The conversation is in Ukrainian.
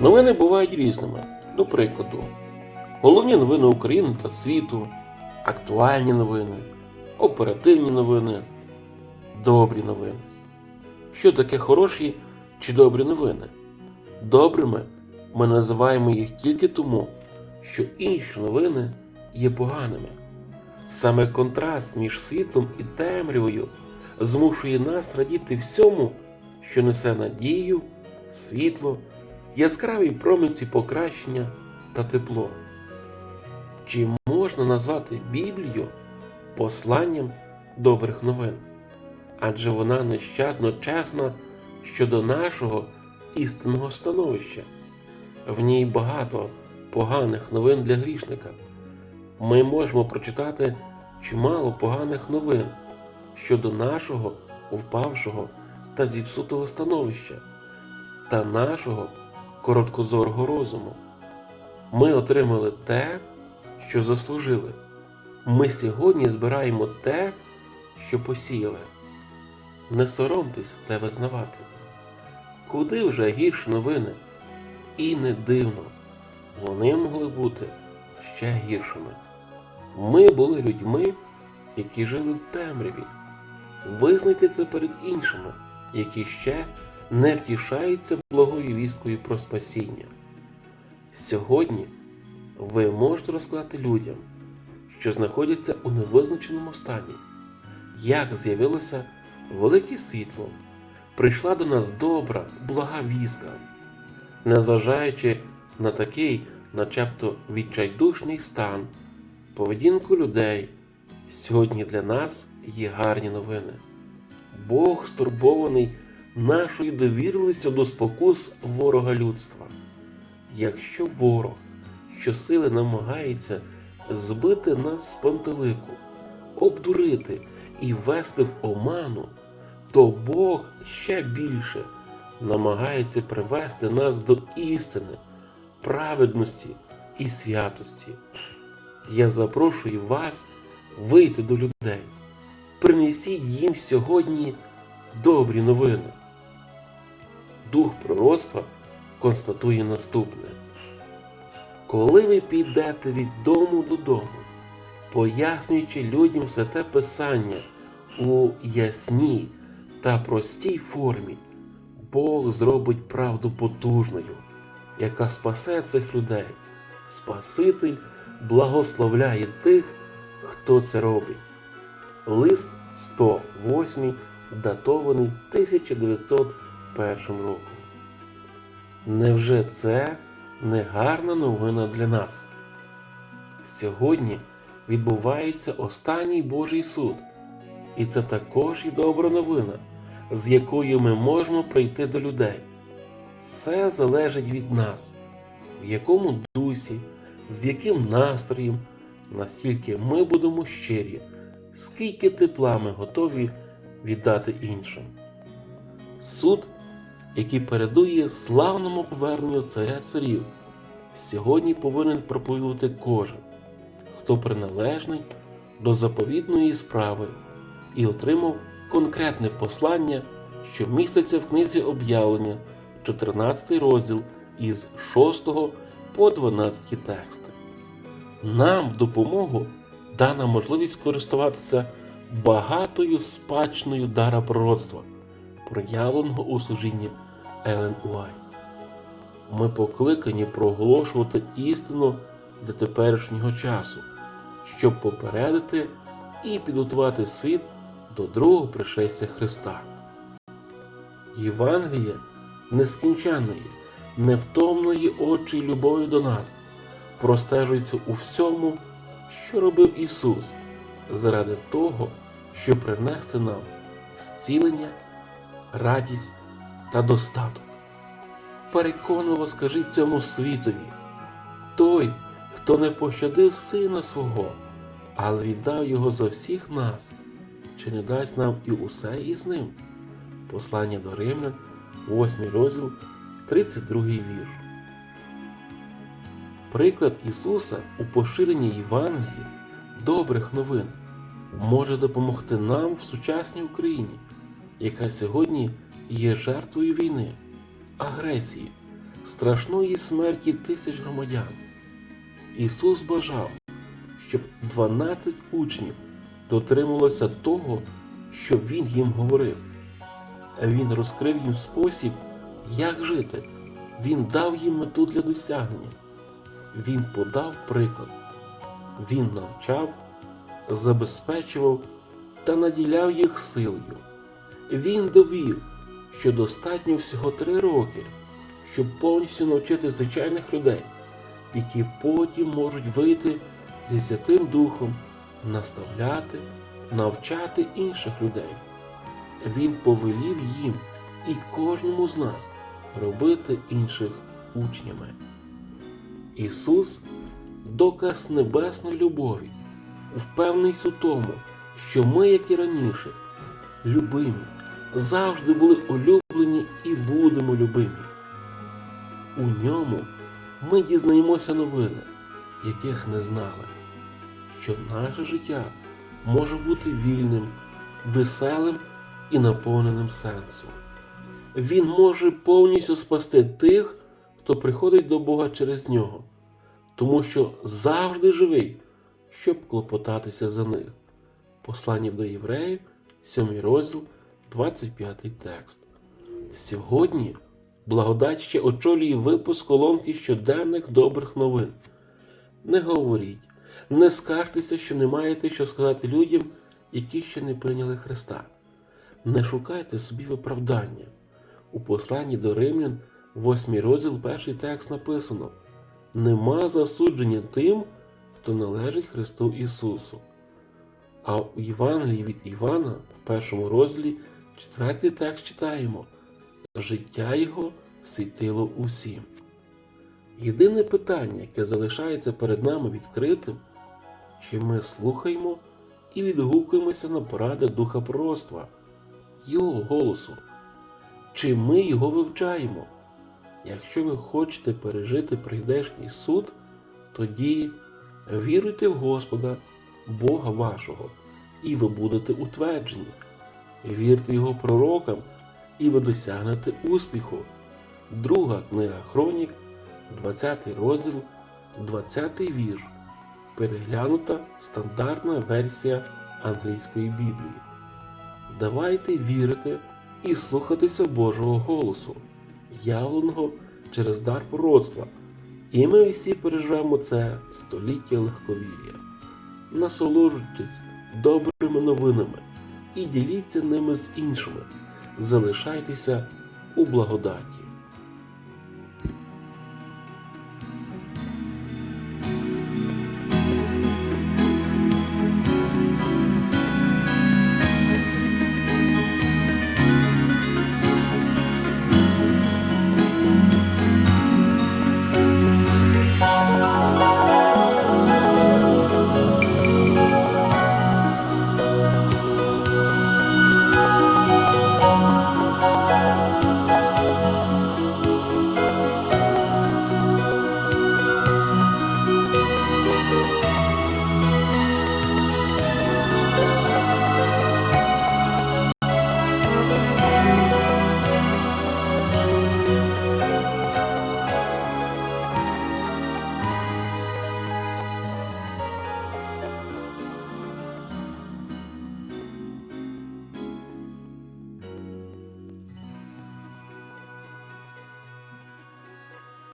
Новини бувають різними. До прикладу, головні новини України та світу, актуальні новини, оперативні новини, добрі новини. Що таке хороші чи добрі новини? Добрими ми називаємо їх тільки тому, що інші новини є поганими. Саме контраст між світлом і темрявою змушує нас радіти всьому, що несе надію, світло, яскраві промінці покращення та тепло. Чи можна назвати Біблію посланням добрих новин? Адже вона нещадно чесна щодо нашого істинного становища. В ній багато поганих новин для грішника. Ми можемо прочитати чимало поганих новин щодо нашого впавшого та зіпсутого становища та нашого короткозорого розуму. Ми отримали те, що заслужили. Ми сьогодні збираємо те, що посіяли. Не соромтесь це визнавати. Куди вже гірші новини? І не дивно, вони могли бути ще гіршими. Ми були людьми, які жили в темряві. Визнайте це перед іншими, які ще не втішаються благою вісткою про спасіння. Сьогодні ви можете розказати людям, що знаходяться у невизначеному стані, як з'явилося велике світло, прийшла до нас добра, блага вістка, незважаючи на такий, начебто відчайдушний стан, поведінку людей, сьогодні для нас є гарні новини. Бог стурбований нашою довірливістю до спокус ворога людства. Якщо ворог щосили намагається збити нас з пантелику, обдурити і ввести в оману, то Бог ще більше намагається привести нас до істини, праведності і святості. Я запрошую вас вийти до людей. Принесіть їм сьогодні добрі новини. Дух пророцтва констатує наступне. Коли ви підете від дому додому, пояснюючи людям святе Писання у ясній та простій формі, Бог зробить правду потужною, яка спасе цих людей. Спаситель благословляє тих, хто це робить. Лист 108, датований 1901 роком. Невже це не гарна новина для нас? Сьогодні відбувається останній Божий суд, і це також і добра новина, з якою ми можемо прийти до людей. Все залежить від нас, в якому дусі, з яким настроєм, настільки ми будемо щирі, скільки тепла ми готові віддати іншим. Суд, який передує славному поверненню царя царів, сьогодні повинен проповідувати кожен, хто приналежний до заповідної справи і отримав конкретне послання, що міститься в книзі об'явлення, 14 розділ із 6 по 12 тексти. Нам в допомогу дана можливість користуватися багатою спадщиною дара пророцтва, проявленого у служінні Елен Уайт. Ми покликані проголошувати істину для теперішнього часу, щоб попередити і підготувати світ до другого пришестя Христа. Євангеліє нескінченної, невтомної очі любові до нас простежується у всьому, що робив Ісус, заради того, щоб принести нам зцілення, радість та достаток. Переконливо скажіть цьому світові, той, хто не пощадив сина свого, але віддав його за всіх нас, чи не дасть нам і усе із ним. Послання до Римлян, 8 розділ, 32 вірш. Приклад Ісуса у поширенні Євангелії добрих новин може допомогти нам в сучасній Україні, яка сьогодні є жертвою війни, агресії, страшної смерті тисяч громадян. Ісус бажав, щоб 12 учнів дотримувалося того, що Він їм говорив. Він розкрив їм спосіб, як жити. Він дав їм мету для досягнення. Він подав приклад. Він навчав, забезпечував та наділяв їх силою. Він довів, що достатньо всього три роки, щоб повністю навчити звичайних людей, які потім можуть вийти зі Святим Духом, наставляти, навчати інших людей. Він повелів їм і кожному з нас робити інших учнями. Ісус доказ небесної любові, впевненість у тому, що ми, як і раніше, любимі, завжди були улюблені і будемо любимі. У ньому ми дізнаємося новини, яких не знали, що наше життя може бути вільним, веселим і наповненим сенсом. Він може повністю спасти тих, хто приходить до Бога через нього, тому що завжди живий, щоб клопотатися за них. Послання до євреїв, 7 розділ, 25 текст. Сьогодні благодать ще очолює випуск колонки щоденних добрих новин. Не говоріть, не скаржтеся, що не маєте що сказати людям, які ще не прийняли Христа. Не шукайте собі виправдання. У посланні до римлян, 8 розділ, перший текст написано: Нема засудження тим, хто належить Христу Ісусу. А у Євангелії від Івана, в першому розділі, четвертий текст читаємо: Життя Його світило усім. Єдине питання, яке залишається перед нами відкритим, чи ми слухаємо і відгукуємося на поради духа пророцтва, Його голосу, чи ми його вивчаємо. Якщо ви хочете пережити прийдешній суд, тоді віруйте в Господа, Бога вашого, і ви будете утверджені. Вірте Його пророкам, і ви досягнете успіху. Друга книга Хронік, 20 розділ, 20 вірш. Переглянута стандартна версія англійської Біблії. Давайте вірити і слухатися Божого голосу, явленого через дар пророцтва. І ми всі переживемо це століття легковір'я. Насолоджуйтесь добрими новинами і діліться ними з іншими. Залишайтеся у благодаті.